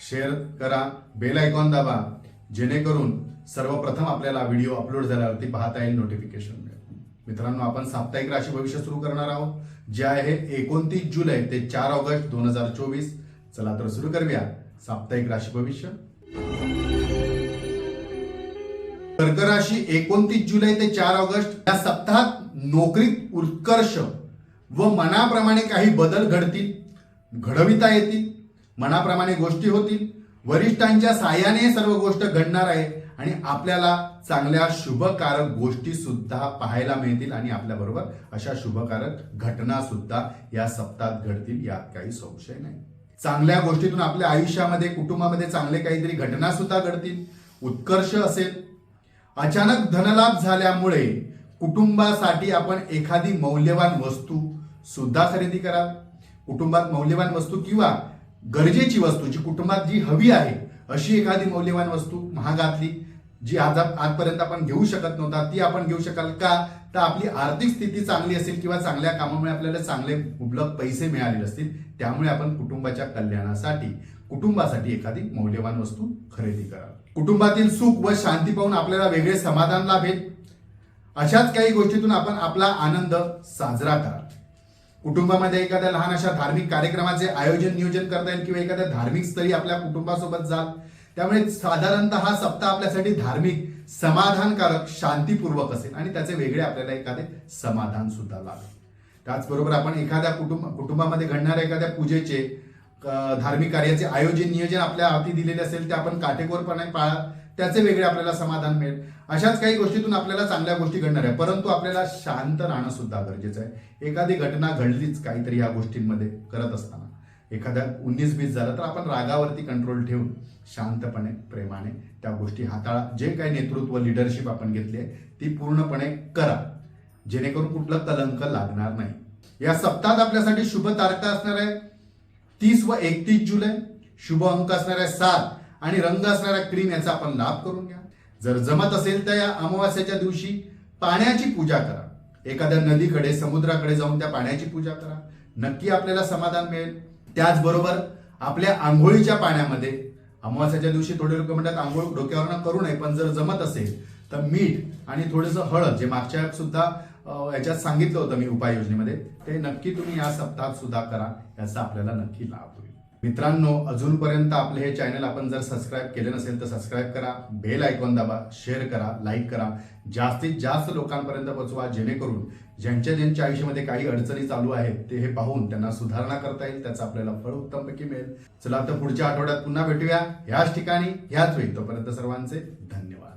Share करा bell icon दाबा जेणेकरून सर्वप्रथम आपल्याला व्हिडिओ अपलोड झाल्यावरती पाहता येईल नोटिफिकेशन मिळेल मित्रांनो आपण साप्ताहिक राशी भविष्य सुरू करणार आहोत जे आहे एकोणतीस जुलै ते चार ऑगस्ट दोन हजार चोवीस. चला तर सुरू करूया साप्ताहिक राशी भविष्य. कर्क राशी एकोणतीस जुलै ते चार ऑगस्ट या सप्ताहात नोकरीत उत्कर्ष व मनाप्रमाणे काही बदल घडतील घडविता येतील. मनाप्रमाणे गोष्टी होतील. वरिष्ठांच्या साह्याने सर्व गोष्ट घडणार आहे आणि आपल्याला चांगल्या शुभकारक गोष्टी सुद्धा पाहायला मिळतील आणि आपल्याबरोबर अशा शुभकारक घटना सुद्धा या सप्ताहात घडतील यात काही संशय नाही. चांगल्या गोष्टीतून आपल्या आयुष्यामध्ये कुटुंबामध्ये चांगले काहीतरी घटना सुद्धा घडतील. उत्कर्ष असेल. अचानक धनलाभ झाल्यामुळे कुटुंबासाठी आपण एखादी मौल्यवान वस्तू सुद्धा खरेदी करा कुटुंबात मौल्यवान वस्तू किंवा गरजेची वस्तू जी कुटुंबात जी हवी आहे अशी एखादी मौल्यवान वस्तू महागातली जी आज आजपर्यंत आपण घेऊ शकत नव्हता ती आपण घेऊ शकाल का? तर आपली आर्थिक स्थिती चांगली असेल किंवा चांगल्या कामामुळे आपल्याला चांगले मुबलक पैसे मिळालेले असतील त्यामुळे आपण कुटुंबाच्या कल्याणासाठी कुटुंबासाठी एखादी मौल्यवान वस्तू खरेदी करा कुटुंबातील सुख व शांती पाहून आपल्याला वेगळे समाधान लाभेल. अशाच काही गोष्टीतून आपण आपला आनंद साजरा करा कुटुंबामध्ये एखाद्या लहान अशा धार्मिक कार्यक्रमाचे आयोजन नियोजन करता येईल किंवा एखाद्या धार्मिक स्थळी आपल्या कुटुंबासोबत जाल. त्यामुळे साधारणतः हा सप्ताह आपल्यासाठी धार्मिक समाधानकारक शांतीपूर्वक असेल आणि त्याचे वेगळे आपल्याला एखादे समाधान सुद्धा लाभेल त्याचबरोबर आपण एखाद्या कुटुंब कुटुंबामध्ये घडणाऱ्या एखाद्या पूजेचे धार्मिक कार्याचे आयोजन नियोजन आपल्या हाती दिलेले असेल ते आपण काटेकोरपणे पाळा. त्याचे वेगळे आपल्याला समाधान मिळेल. अशाच काही गोष्टीतून आपल्याला चांगल्या गोष्टी घडणार आहे परंतु आपल्याला शांत राहणं सुद्धा गरजेचं आहे. एखादी घटना घडलीच काहीतरी या गोष्टींमध्ये करत असताना. एखाद्या उन्नीस बीस झालं तर आपण रागावरती कंट्रोल ठेवून शांतपणे प्रेमाने त्या गोष्टी हाताळा. जे काही नेतृत्व लिडरशिप आपण घेतली आहे ती पूर्णपणे करा. जेणेकरून कुठलं कलंक लागणार नाही. या सप्ताहात आपल्यासाठी शुभ तारखा असणार आहे तीस व एकतीस जुलै. शुभ अंक असणार आहे सात. आणि रंग असणाऱ्या क्रीम याचा आपण लाभ करून घ्या. जर जमत असेल तर या अमावास्याच्या दिवशी पाण्याची पूजा करा. एखाद्या नदीकडे समुद्राकडे जाऊन त्या पाण्याची पूजा करा. नक्की आपल्याला समाधान मिळेल. त्याचबरोबर आपल्या आंघोळीच्या पाण्यामध्ये अमावास्याच्या दिवशी थोडे लोक म्हणतात आंघोळ डोक्यावरनं करू नये पण जर जमत असेल तर मीठ आणि थोडंसं हळद जे मागच्या सुद्धा याच्यात सांगितलं होतं मी उपाययोजनेमध्ये ते नक्की तुम्ही या सप्ताहात सुद्धा करा. याचा आपल्याला नक्की लाभ होईल. मित्रांनो अजूनपर्यंत आपले हे चॅनल आपण जर सबस्क्राईब केले नसेल तर सबस्क्राईब करा बेल आयकॉन दाबा शेअर करा लाईक करा. जास्तीत जास्त लोकांपर्यंत पोचवा जेणेकरून ज्यांच्या ज्यांच्या आयुष्यामध्ये काही अडचणी चालू आहेत ते हे पाहून त्यांना सुधारणा करता येईल त्याचं आपल्याला फळ उत्तमपैकी मिळेल. चला तर पुढच्या आठवड्यात पुन्हा भेटूया. ह्याच ठिकाणी ह्याच वेळी. तोपर्यंत सर्वांचे धन्यवाद.